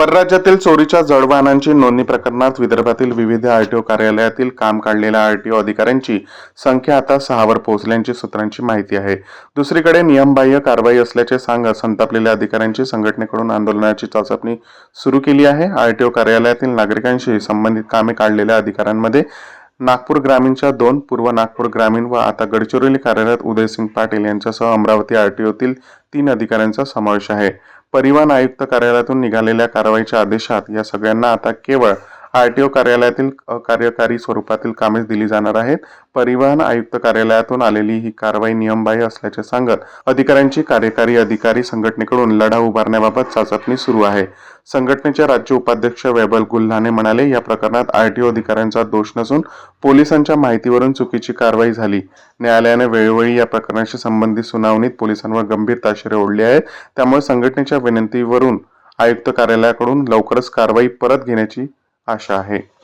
परराज्यातील चोरीच्या जड वाहनांची नोंदणी प्रकरणात विदर्भातील विविध आरटीओ कार्यालयातील काम काढलेल्या आरटीओ अधिकाऱ्यांची संख्या आता सहावर पोहोचल्याची सूत्रांची माहिती आहे. दुसरीकडे नियमबाह्य कारवाई असल्याचे सांगत संतापलेल्या अधिकाऱ्यांची संघटनेकडून आंदोलनाची चाचपणी सुरू केली आहे. आरटीओ कार्यालयातील नागरिकांशी संबंधित कामे काढलेल्या अधिकाऱ्यांमध्ये नागपूर ग्रामीणच्या दोन पूर्व नागपूर ग्रामीण व आता गडचिरोली कार्यालयात उदयसिंग पाटील यांच्यासह अमरावती आरटीओतील तीन अधिकाऱ्यांचा समावेश आहे. परिवहन आयुक्त कार्यालयातून निघालेल्या कारवाईच्या आदेशात या सगळ्यांना आता केवळ आरटीओ कार्यालयातील कार्यकारी स्वरूपातील कामेच दिली जाणार आहेत. परिवहन आयुक्त कार्यालयातून आलेली ही कारवाई नियमबाह्य असल्याचे सांगत अधिकाऱ्यांची कार्यकारी अधिकारी संघटनेकडून लढा उभारण्याबाबत चाचपणी सुरू आहे. संघटनेचे राज्य उपाध्यक्ष वैबल गुल्हाने म्हणाले या प्रकरणात आरटीओ अधिकाऱ्यांचा दोष नसून पोलिसांच्या माहितीवरून चुकीची कारवाई झाली. न्यायालयाने वेळोवेळी या प्रकरणाशी संबंधित सुनावणीत पोलिसांवर गंभीर ताशेरे ओढले आहेत. त्यामुळे संघटनेच्या विनंतीवरून आयुक्त कार्यालयाकडून लवकरच कारवाई परत घेण्याची आशा आहे